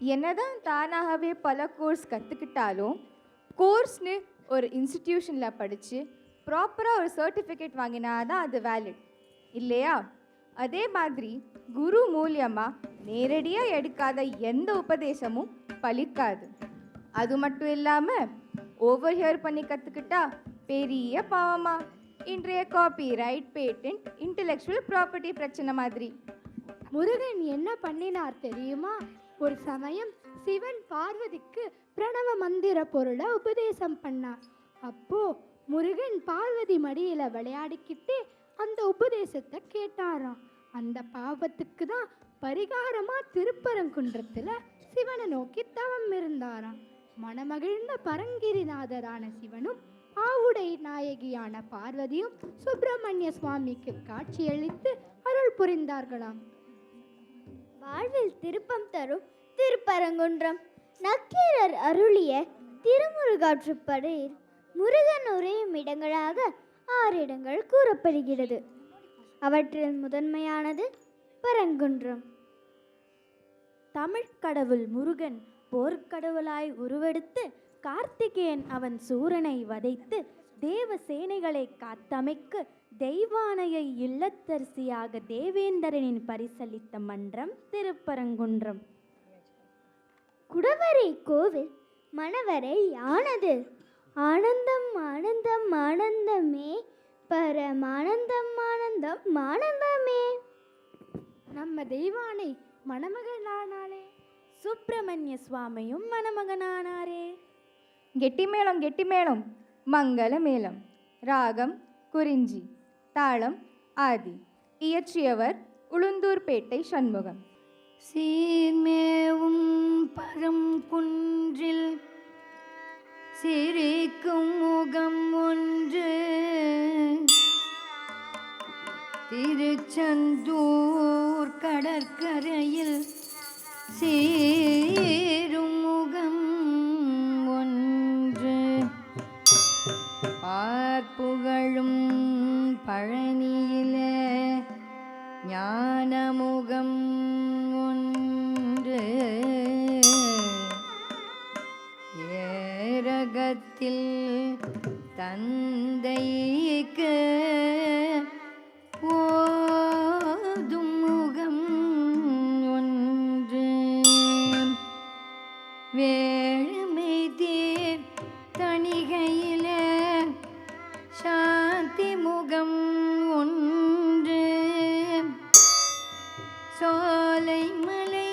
என்னதான் தானாகவே பல கோர்ஸ் கற்றுக்கிட்டாலும் கோர்ஸ்னு ஒரு இன்ஸ்டிடியூஷனில் படித்து ப்ராப்பராக ஒரு சர்டிஃபிகேட் வாங்கினா தான் அது வேலிட் இல்லையா? அதே மாதிரி குரு மூலியமாக நேரடியாக எடுக்காத எந்த உபதேசமும் பலிக்காது அது மட்டும் இல்லாமல் ஓவர் ஹியர் பண்ணி கற்றுக்கிட்டா பெரிய பாவமா. இன்றைய copyright patent intellectual property பிரச்சனை மாதிரி. முருகன் என்ன பண்ணினார் தெரியுமா? ஒரு சமயம் சிவன் பார்வதிக்கு பிரணவ மந்திர பொருளை உபதேசம் பண்ணார். அப்போ முருகன் பார்வதி மடியில விளையாடிக்கிட்டே அந்த உபதேசத்தை கேட்டாராம். அந்த பாவத்துக்கு தான் பரிகாரமா திருப்பரங்குன்றத்துல சிவனை நோக்கி தவம் இருந்தாராம். மனமகிழ்ந்த பரங்கிரிநாதரான சிவனும் ஆவுடை நாயகியான பார்வதியும் சுப்பிரமணிய சுவாமிக்கு காட்சியளித்து அருள் புரிந்தார்களாம். வாழ்வில் திருப்பம் தரும் திருப்பரங்குன்றம். நக்கீரர் அருளிய திருமுருகாற்றுப்படையில் முருகன் உரையும் இடங்களாக ஆறு இடங்கள் கூறப்படுகிறது. அவற்றில் முதன்மையானது பரங்குன்றம். தமிழ்க் கடவுள் முருகன் போர்க்கடவுளாய் உருவெடுத்து கார்த்திகேயன் அவன் சூரனை வதைத்து தேவ சேனைகளை காத்தமைக்கு தெய்வானையை இல்லத்தரசியாக தேவேந்திரனின் பரிசளித்த மன்றம் திருப்பரங்குன்றம். குடவரை கோவில் மணவரை ஆனது. ஆனந்தம் ஆனந்தம் ஆனந்தமே. பரமானந்தம் ஆனந்தம் ஆனந்தமே நம்ம தெய்வானை மணமகளானாலே சுப்பிரமணிய சுவாமியும் மணமகனானாரே. கெட்டி மேளம் கெட்டி மேளம் மங்கள மேளம். ராகம் குறிஞ்சி தாளம் ஆதி. இயற்றியவர் உளுந்தூர்பேட்டை சண்முகம். சீர்மேவும் பரம் குன்றில் சிரிக்கும் முகம் ஒன்று. திருச்செந்தூர் கடற்கரையில் சீரும் முகம் ஒன்று. பார்ப்புகழும் பழனியிலே ஞானமுகம் உலகத்தில் தந்தைக்கு ஓதும் முகம் ஒன்று. வேழுமை தேர் தணிகையிலே சாந்தி முகம் ஒன்று. சோலை மலை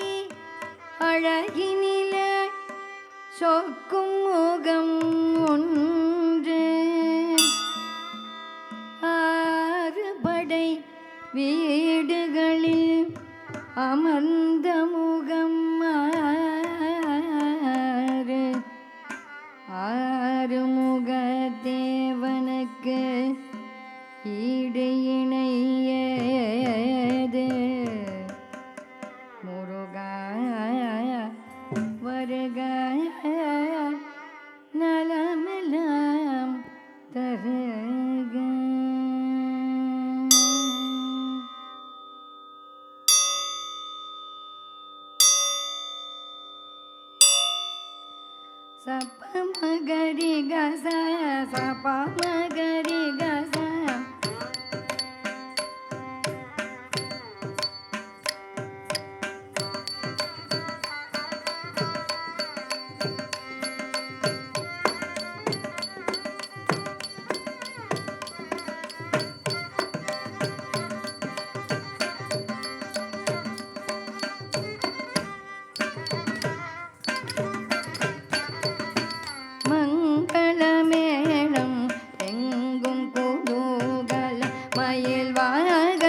அழகினி சொக்கும் முகம் ஒன்று. ஆறுபடை வீடுகளில் அமர்ந்த முகம் ஆறு. ஆறுமுக தேவனுக்கு ஈடு இணையது. முருகா வருகா. ಗರಿ ಗ ಸ ಪ ಮ ಗ மயில் வாழக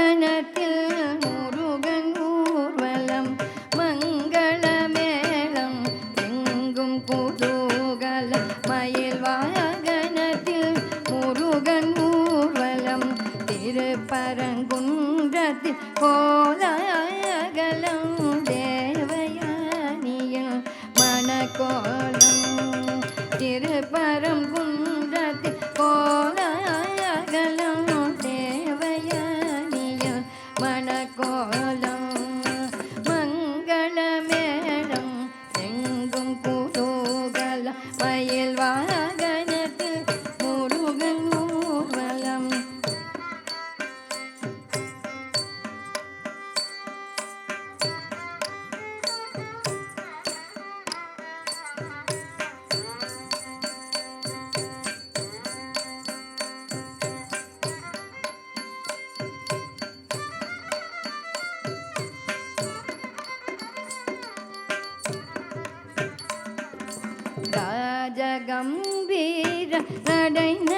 அடைந்த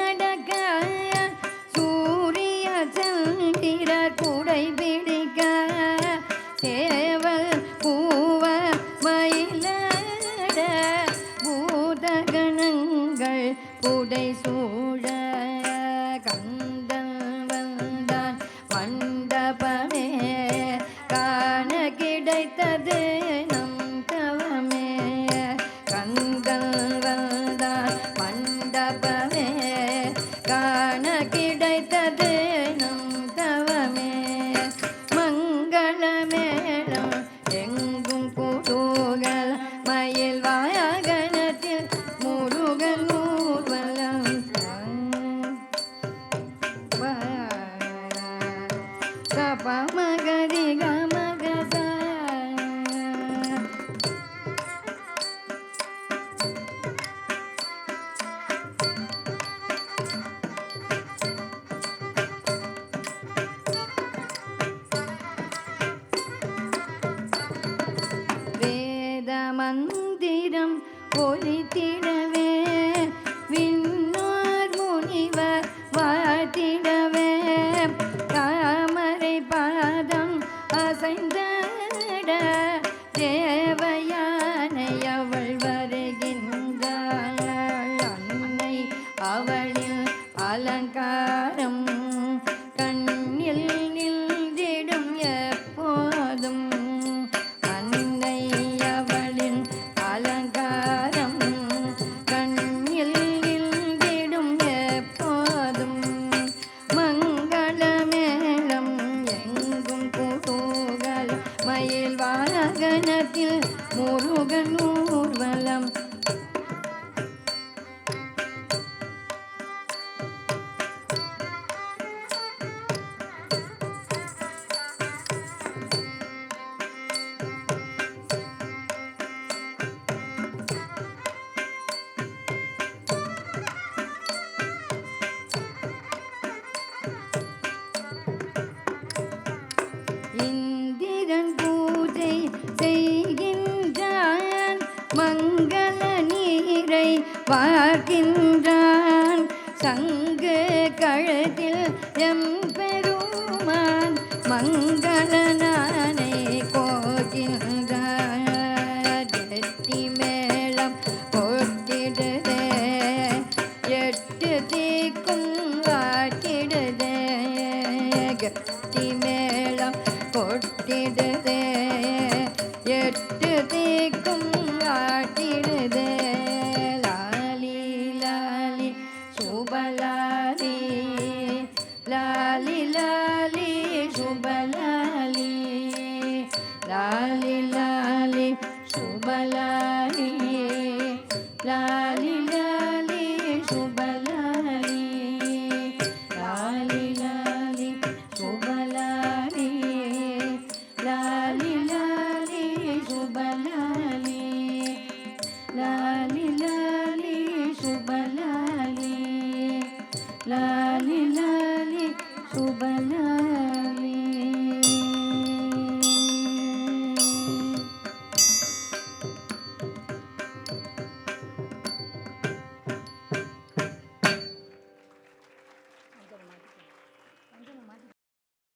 மந்திரம் ஒலித்திடவே விண்ணார் முனிவர் வாழ்த்திடவே. தாமரை பாதம் அசைந்தட தேவையானை அவள் வருகின்றாள். அன்னை அவளில் அலங்கார பார்க்கின்றான். சங்கு கழுத்தில் எம்பெருமான் மங்களன बना